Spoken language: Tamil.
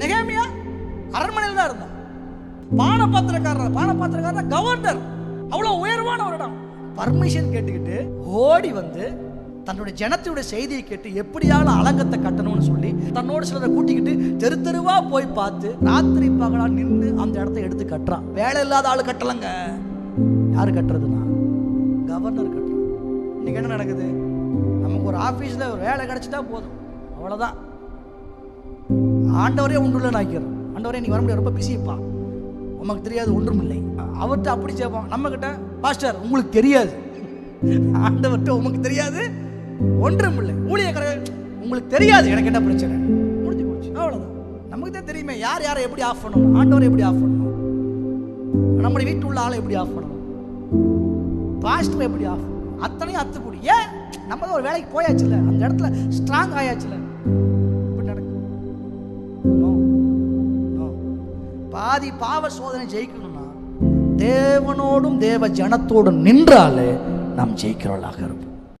நெகேமியா அரண்மனையில் தான் இருந்தான். பானபாத்திரக்காரர் பானபாத்திரக்காரர் கவர்னர் அவ்வளோ உயர்வான ஒரு இடம். பர்மிஷன் கேட்டுக்கிட்டு ஓடி வந்து தன்னுடைய ஜனத்தினுடைய செய்தியை கேட்டு எப்படியாவது அலங்கத்தை கட்டணும்னு சொல்லி தன்னோட சிலரை கூட்டிக்கிட்டு தெரு தெருவா போய் பார்த்து ராத்திரி பகலா நின்று அந்த இடத்த எடுத்து கட்டுறான். வேலை இல்லாத ஆள் கட்டலங்க. யார் கட்டுறதுன்னா? கவர்னர் கட்டுறான். இன்னைக்கு என்ன நடக்குது? நமக்கு ஒரு ஆஃபீஸில் ஒரு வேலை கிடைச்சிட்டா போதும். அவ்வளோதான் ஆண்டவரே ஒன்றுள்ள நாக்கிறோம் ஆண்டவரே நீ வர முடியாது ரொம்ப பிஸிப்பா உமக்கு தெரியாது ஒன்றும் இல்லை அவர்கிட்ட அப்படி கேட்போம் நம்ம கிட்ட பாஸ்டர் உங்களுக்கு தெரியாது. ஆண்டவர்கிட்ட உமக்கு தெரியாது ஒன்றும் இல்லை ஊழியக்காரர் உங்களுக்கு தெரியாது எனக்கு என்ன பிரச்சனை? முடிஞ்சு போச்சு. அவ்வளோதான் நமக்கு தான் தெரியுமே யார் யாரை எப்படி ஆஃப் பண்ணணும்? ஆண்டவரை எப்படி ஆஃப் பண்ணணும்? நம்முடைய வீட்டு உள்ள ஆளை எப்படி ஆஃப் பண்ணணும்? பாஸ்டர் எப்படி ஆஃப் அத்தனையும் அத்துப்படி ஏன்? நம்ம தான் ஒரு வேலைக்கு போயாச்சுல்ல? அந்த இடத்துல ஸ்ட்ராங் ஆயாச்சுல்ல? பாதி பாவ சோதனை ஜெயிக்கணும்னா தேவனோடும் தேவ ஜனத்தோடும் நின்றாலே நாம் ஜெயிக்கிறவர்களாக இருப்போம்.